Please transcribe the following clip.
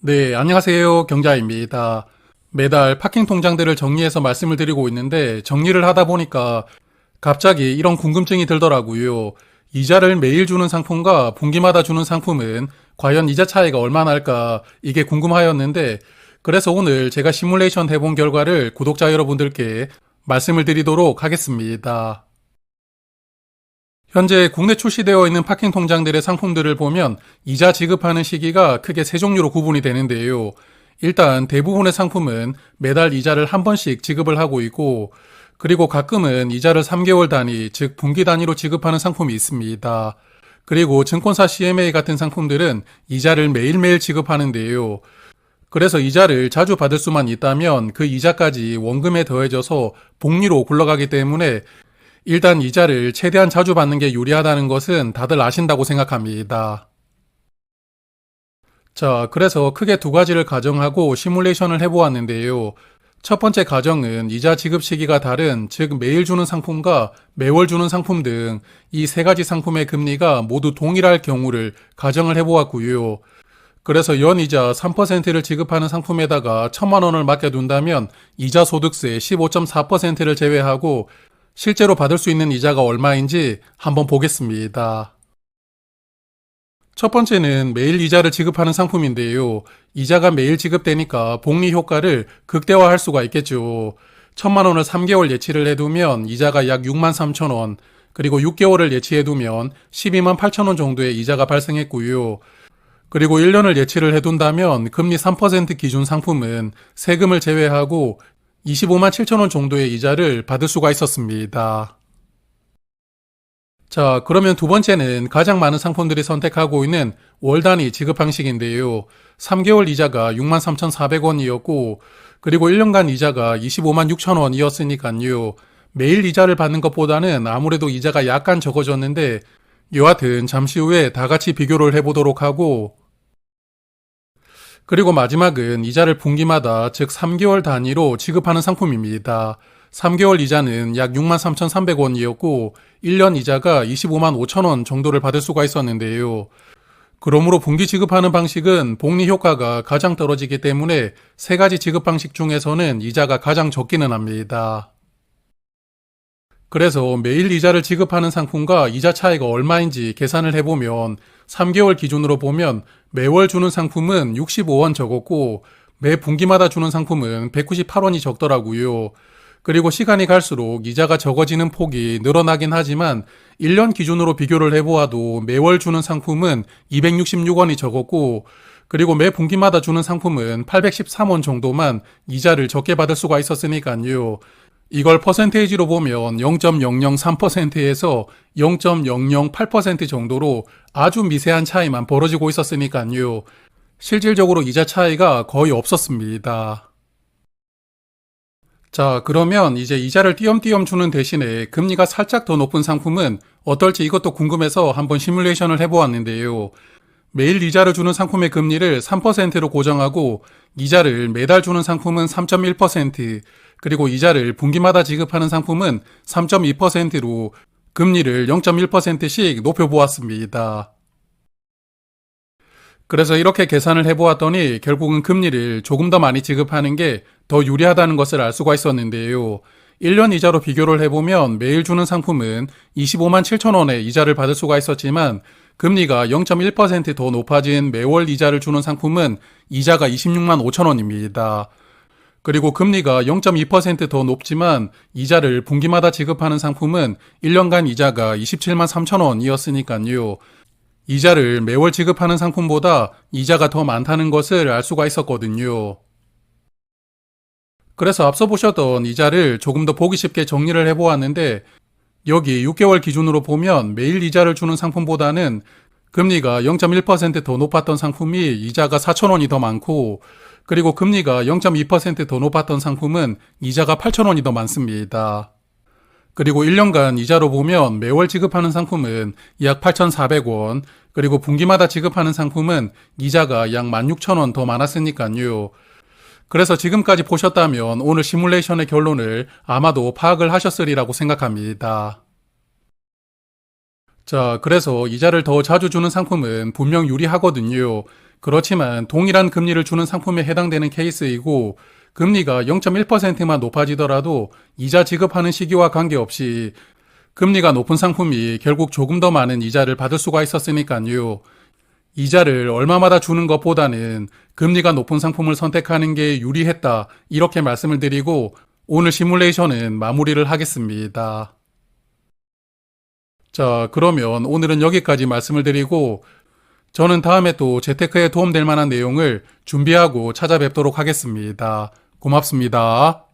네, 안녕하세요. 경자입니다. 매달 파킹 통장들을 정리해서 말씀을 드리고 있는데 정리를 하다 보니까 갑자기 이런 궁금증이 들더라고요. 이자를 매일 주는 상품과 분기마다 주는 상품은 과연 이자 차이가 얼마나 할까 이게 궁금하였는데 그래서 오늘 제가 시뮬레이션 해본 결과를 구독자 여러분들께 말씀을 드리도록 하겠습니다. 현재 국내 출시되어 있는 파킹 통장들의 상품들을 보면 이자 지급하는 시기가 크게 세 종류로 구분이 되는데요. 일단 대부분의 상품은 매달 이자를 한 번씩 지급을 하고 있고, 그리고 가끔은 이자를 3개월 단위, 즉 분기 단위로 지급하는 상품이 있습니다. 그리고 증권사 CMA 같은 상품들은 이자를 매일매일 지급하는데요. 그래서 이자를 자주 받을 수만 있다면 그 이자까지 원금에 더해져서 복리로 굴러가기 때문에 일단 이자를 최대한 자주 받는 게 유리하다는 것은 다들 아신다고 생각합니다. 자, 그래서 크게 두 가지를 가정하고 시뮬레이션을 해보았는데요. 첫 번째 가정은 이자 지급 시기가 다른, 즉 매일 주는 상품과 매월 주는 상품 등 이 세 가지 상품의 금리가 모두 동일할 경우를 가정을 해보았고요. 그래서 연이자 3%를 지급하는 상품에다가 1천만 원을 맡겨둔다면 이자 소득세 15.4%를 제외하고 실제로 받을 수 있는 이자가 얼마인지 한번 보겠습니다. 첫 번째는 매일 이자를 지급하는 상품인데요. 이자가 매일 지급되니까 복리 효과를 극대화할 수가 있겠죠. 천만 원을 3개월 예치를 해두면 이자가 약 6만 3천 원, 그리고 6개월을 예치해두면 12만 8천 원 정도의 이자가 발생했고요. 그리고 1년을 예치를 해둔다면 금리 3% 기준 상품은 세금을 제외하고 25만 7천 원 정도의 이자를 받을 수가 있었습니다. 자, 그러면 두 번째는 가장 많은 상품들이 선택하고 있는 월 단위 지급 방식인데요. 3개월 이자가 6만 3,400원이었고, 그리고 1년간 이자가 25만 6천 원이었으니까요. 매일 이자를 받는 것보다는 아무래도 이자가 약간 적어졌는데, 여하튼 잠시 후에 다 같이 비교를 해보도록 하고, 그리고 마지막은 이자를 분기마다 즉 3개월 단위로 지급하는 상품입니다. 3개월 이자는 약 63,300원이었고 1년 이자가 25만 5천원 정도를 받을 수가 있었는데요. 그러므로 분기 지급하는 방식은 복리 효과가 가장 떨어지기 때문에 세 가지 지급 방식 중에서는 이자가 가장 적기는 합니다. 그래서 매일 이자를 지급하는 상품과 이자 차이가 얼마인지 계산을 해보면 3개월 기준으로 보면 매월 주는 상품은 65원 적었고 매 분기마다 주는 상품은 198원이 적더라고요. 그리고 시간이 갈수록 이자가 적어지는 폭이 늘어나긴 하지만 1년 기준으로 비교를 해보아도 매월 주는 상품은 266원이 적었고 그리고 매 분기마다 주는 상품은 813원 정도만 이자를 적게 받을 수가 있었으니까요. 이걸 퍼센테이지로 보면 0.003%에서 0.008% 정도로 아주 미세한 차이만 벌어지고 있었으니까요. 실질적으로 이자 차이가 거의 없었습니다. 자, 그러면 이제 이자를 띄엄띄엄 주는 대신에 금리가 살짝 더 높은 상품은 어떨지 이것도 궁금해서 한번 시뮬레이션을 해보았는데요. 매일 이자를 주는 상품의 금리를 3%로 고정하고 이자를 매달 주는 상품은 3.1%, 그리고 이자를 분기마다 지급하는 상품은 3.2%로 금리를 0.1%씩 높여보았습니다. 그래서 이렇게 계산을 해보았더니 결국은 금리를 조금 더 많이 지급하는 게 더 유리하다는 것을 알 수가 있었는데요. 1년 이자로 비교를 해보면 매일 주는 상품은 25만 7천 원의 이자를 받을 수가 있었지만 금리가 0.1%더 높아진 매월 이자를 주는 상품은 이자가 26만 5천 원입니다. 그리고 금리가 0.2%더 높지만 이자를 분기마다 지급하는 상품은 1년간 이자가 27만 3천 원이었으니까요. 이자를 매월 지급하는 상품보다 이자가 더 많다는 것을 알 수가 있었거든요. 그래서 앞서 보셨던 이자를 조금 더 보기 쉽게 정리를 해보았는데 여기 6개월 기준으로 보면 매일 이자를 주는 상품보다는 금리가 0.1%더 높았던 상품이 이자가 4천원이 더 많고 그리고 금리가 0.2%더 높았던 상품은 이자가 8천원이 더 많습니다. 그리고 1년간 이자로 보면 매월 지급하는 상품은 약 8,400원, 그리고 분기마다 지급하는 상품은 이자가 약 16,000원 더 많았으니까요. 그래서 지금까지 보셨다면 오늘 시뮬레이션의 결론을 아마도 파악을 하셨으리라고 생각합니다. 자, 그래서 이자를 더 자주 주는 상품은 분명 유리하거든요. 그렇지만 동일한 금리를 주는 상품에 해당되는 케이스이고 금리가 0.1%만 높아지더라도 이자 지급하는 시기와 관계없이 금리가 높은 상품이 결국 조금 더 많은 이자를 받을 수가 있었으니까요. 이자를 얼마마다 주는 것보다는 금리가 높은 상품을 선택하는 게 유리했다. 이렇게 말씀을 드리고 오늘 시뮬레이션은 마무리를 하겠습니다. 자, 그러면 오늘은 여기까지 말씀을 드리고 저는 다음에 또 재테크에 도움될 만한 내용을 준비하고 찾아뵙도록 하겠습니다. 고맙습니다.